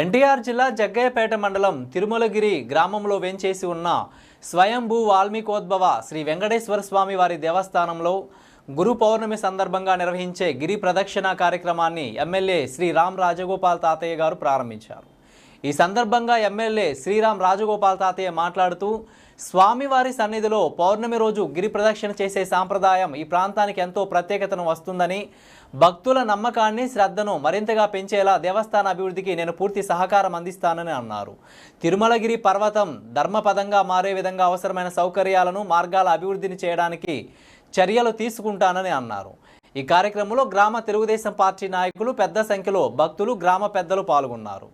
ఎన్టీఆర్ జిల్లా జగ్గయ్యపేట మండలం తిరుమలగిరి గ్రామంలో వేంచేసి ఉన్న స్వయంభూ వాల్మీకోద్భవ శ్రీ వెంకటేశ్వర స్వామి వారి దేవస్థానంలో గురు పౌర్ణమి సందర్భంగా నిర్వహించే గిరి ప్రదక్షిణ కార్యక్రమాన్ని ఎమ్మెల్యే శ్రీ రామ్ రాజగోపాల్ తాతయ్య గారు ప్రారంభించారు. ఈ సందర్భంగా ఎమ్మెల్యే శ్రీరామ్ రాజగోపాల్ తాతయ్య మాట్లాడుతూ స్వామివారి సన్నిధిలో పౌర్ణమి రోజు గిరి ప్రదక్షిణ చేసే సాంప్రదాయం ఈ ప్రాంతానికి ఎంతో ప్రత్యేకతను వస్తుందని భక్తుల నమ్మకాన్ని శ్రద్ధను మరింతగా పెంచేలా దేవస్థాన అభివృద్ధికి నేను పూర్తి సహకారం అందిస్తానని అన్నారు. తిరుమలగిరి పర్వతం ధర్మపదంగా మారే విధంగా అవసరమైన సౌకర్యాలను మార్గాల అభివృద్ధిని చేయడానికి చర్యలు తీసుకుంటానని అన్నారు. ఈ కార్యక్రమంలో గ్రామ తెలుగుదేశం పార్టీ నాయకులు పెద్ద సంఖ్యలో భక్తులు గ్రామ పెద్దలు పాల్గొన్నారు.